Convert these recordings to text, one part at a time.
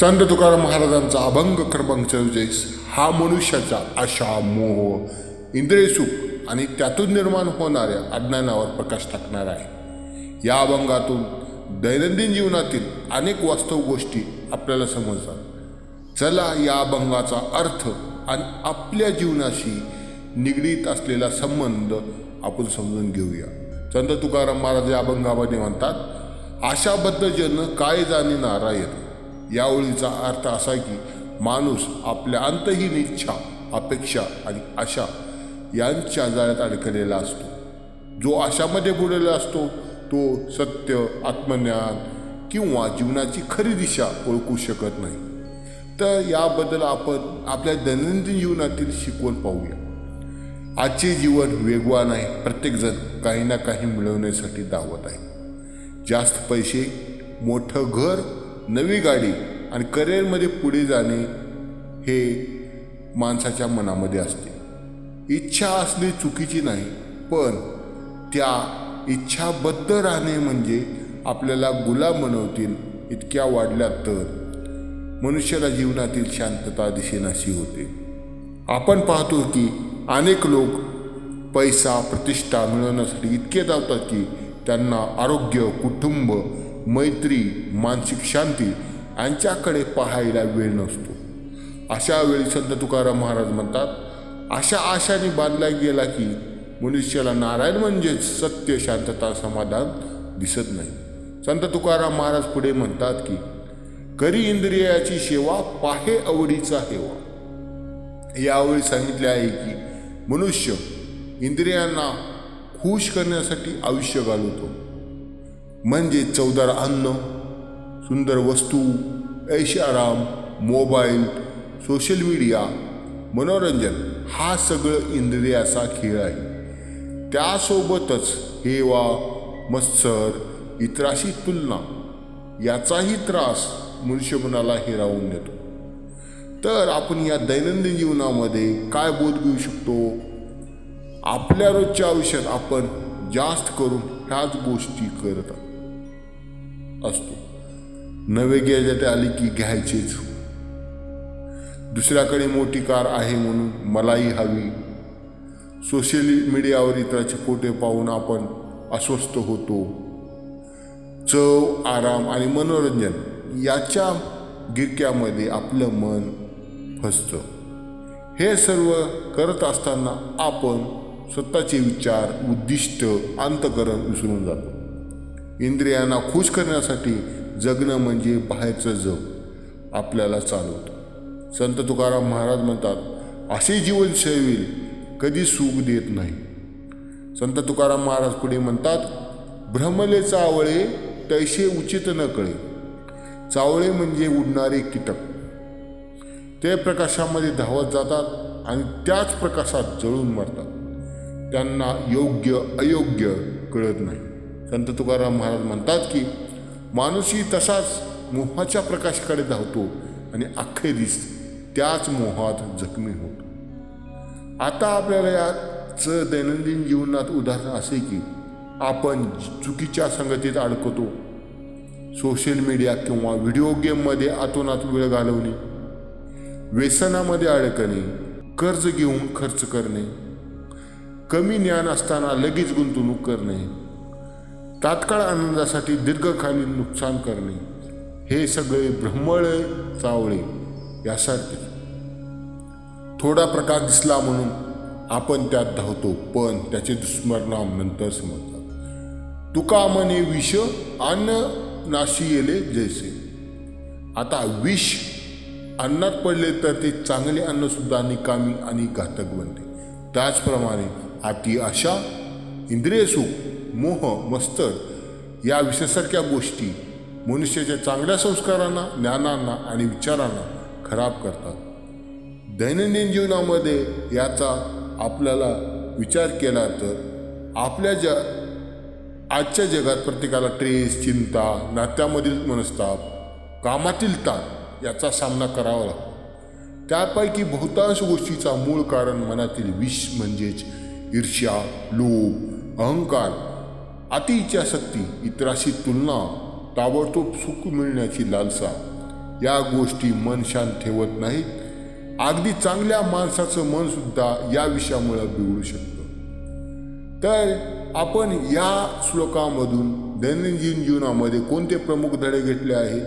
संत तुकाराम महाराजांचा अभंग क्रमांक चौजेस हा मनुष्याचा आशा मोह इंद्रियसुख आणि त्यातून निर्माण होणाऱ्या अज्ञानावर प्रकाश टाकणार आहे. या अभंगातून दैनंदिन जीवनातील अनेक वास्तव गोष्टी आपल्याला समजतात. चला या अभंगाचा अर्थ आणि आपल्या जीवनाशी निगडीत असलेला संबंध आपण समजून घेऊया. संत तुकाराम महाराज या अभंगामध्ये म्हणतात आशाबद्ध जन काय जाणे नारायण? या ओळीचा अर्थ असा की माणूस आपल्या अंतहीन इच्छा अपेक्षा आणि आशा यांच्या जाळ्यात अडकलेला असतो. जो आशामध्ये बुडलेला असतो तो सत्य आत्मज्ञान किंवा जीवनाची खरी दिशा ओळखू शकत नाही. तर याबद्दल आपण आपल्या दैनंदिन जीवनातील शिकवण पाहूया. आजचे जीवन वेगवान आहे. प्रत्येकजण काही ना काही मिळवण्यासाठी धावत आहे. जास्त पैसे मोठं घर नवी गाडी आणि करिअरमध्ये पुढे जाणे हे माणसाच्या मनामध्ये असते. इच्छा असणे चुकीची नाही पण त्या इच्छाबद्ध राहणे म्हणजे आपल्याला गुलाम बनवतील इतक्या वाढल्या तर. मनुष्याला जीवनातील शांतता दिसेनाशी होते. आपण पाहतो की अनेक लोक पैसा प्रतिष्ठा मिळवण्यासाठी इतके धावतात की त्यांना आरोग्य कुटुंब मैत्री मानसिक शांती यांच्याकडे पाहायला वेळ नसतो. अशा वेळी संत तुकाराम महाराज म्हणतात अशा आशाने बांधला गेला की मनुष्याला नारायण म्हणजेच सत्य शांतता समाधान दिसत नाही. संत तुकाराम महाराज पुढे म्हणतात की करी इंद्रियाची सेवा पाहे आवडीचा हेवा. यावेळी सांगितले आहे की मनुष्य इंद्रियांना खुश करण्यासाठी आयुष्य घालवतो. म्हणजे चवदार अन्न सुंदर वस्तू ऐशाराम मोबाईल सोशल मीडिया मनोरंजन हा सगळं इंद्रियाचा खेळ आहे. त्यासोबतच हेवा मत्सर इतराशी तुलना याचाही त्रास मनुष्यमनाला हिरावून देतो. तर आपण या दैनंदिन जीवनामध्ये काय बोध घेऊ शकतो? आपल्या रोजच्या आयुष्यात आपण जास्त करून ह्याच गोष्टी करत असतो. नवे गॅजेट आली की घ्यायचेच हो. दुसऱ्याकडे मोठी कार आहे म्हणून मलाही हवी. सोशल मीडियावर इतराचे फोटो पाहून आपण अस्वस्थ होतो. चव आराम आणि मनोरंजन याच्या गिरक्यामध्ये आपलं मन फसतं. हे सर्व करत असताना आपण स्वतःचे विचार उद्दिष्ट अंतकरण विसरून जातो. इंद्रियांना खुश करण्यासाठी जगणं म्हणजे बाहेरचं जग. आपल्याला चालवतं. संत तुकाराम महाराज म्हणतात असे जीवनशैली कधी सुख देत नाही. संत तुकाराम महाराज पुढे म्हणतात भ्रमले चावळे तैसे उचित न कळे. चावळे म्हणजे उडणारे कीटक. ते प्रकाशामध्ये धावत जातात आणि त्याच प्रकाशात जळून मरतात. त्यांना योग्य अयोग्य कळत नाही. संत तुकाराम महाराज म्हणतात की माणूसही तसाच मोहाच्या प्रकाशाकडे धावतो आणि अखेरीस त्याच मोहात जखमी होतो. आता आपल्याला याचं दैनंदिन जीवनात उदाहरण असे की आपण चुकीच्या संगतीत अडकतो सोशल मीडिया किंवा व्हिडिओ गेममध्ये आतोनात वेळ घालवणे व्यसनामध्ये अडकणे कर्ज घेऊन खर्च करणे कमी ज्ञान असताना लगेच गुंतवणूक करणे तात्काळ आनंदासाठी दीर्घकालीन नुकसान करणे हे सगळे भ्रमळे चावळे यासारखे. थोडा प्रकाश दिसला म्हणून आपण त्यात धावतो पण त्याचे दुष्परिणाम नंतर समजतात. तुका मने विष अन्न नाशी येले जैसे. आता विष अन्नात पडले तर ते चांगले अन्नसुद्धा निकामी आणि घातक बनते. त्याचप्रमाणे अति आशा इंद्रिय सुख मोह मस्तक या विषयासारख्या गोष्टी मनुष्याच्या चांगल्या संस्कारांना ज्ञानांना आणि विचारांना खराब करतात. दैनंदिन जीवनामध्ये याचा आपल्याला विचार केला तर आपल्या ज आजच्या जगात प्रत्येकाला ट्रेस चिंता नात्यामधील मनस्ताप कामातील ताण याचा सामना करावा लागतो. त्यापैकी बहुतांश गोष्टीचा मूळ कारण मनातील विष म्हणजेच ईर्ष्या लोभ अहंकार अति इच्छाशक्ती इतराशी तुलना ताबडतोब सुख मिळण्याची लालसा. या गोष्टी मन शांत ठेवत नाहीत. अगदी चांगल्या माणसाचं मन सुद्धा या विषयामुळे बिघडू शकतं. तर आपण या श्लोकामधून दैनंदिन जीवनामध्ये कोणते प्रमुख धडे घेतले आहे?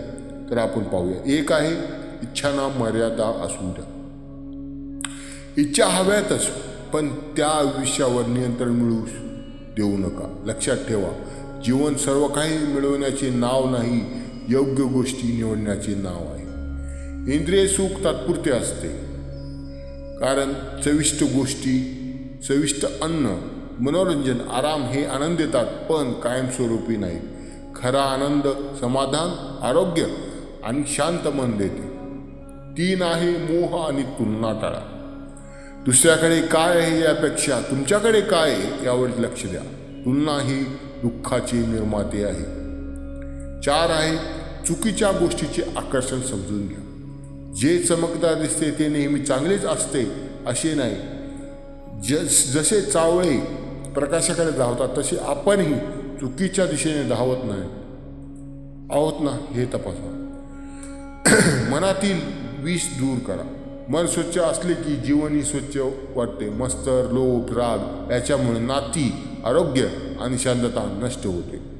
तर आपण पाहूया. एक आहे इच्छाना मर्यादा असू द्या. इच्छा हव्यातच पण त्या विषयावर नियंत्रण मिळवू देऊ नका. लक्षात ठेवा जीवन सर्व काही मिळवण्याचे नाव नाही योग्य गोष्टी निवडण्याचे नाव आहे. इंद्रिय सुख तात्पुरते असते. कारण चविष्ट गोष्टी चविष्ट अन्न मनोरंजन आराम हे आनंद देतात पण कायमस्वरूपी नाही खरा आनंद समाधान आरोग्य आणि शांत मन देते. तीन आहे मोह आणि तुलना टाळा. दुसऱ्याकडे काय आहे यापेक्षा तुमच्याकडे काय आहे यावर लक्ष द्या. तुलना ही दुःखाची निर्माते आहे. चार आहे चुकीच्या गोष्टीचे आकर्षण समजून घ्या. जे चमकदार दिसते ते नेहमी चांगलेच असते असे नाही. जस जसे चावळे प्रकाशाकडे धावतात तसे आपणही चुकीच्या दिशेने धावत नाही. आहोत ना हे तपासा. मनातील विष दूर करा. मन स्वच्छ असले की जीवनही स्वच्छ वाटते. मस्तर लोभ राग याच्यामुळे नाती आरोग्य आणि शांतता नष्ट होते.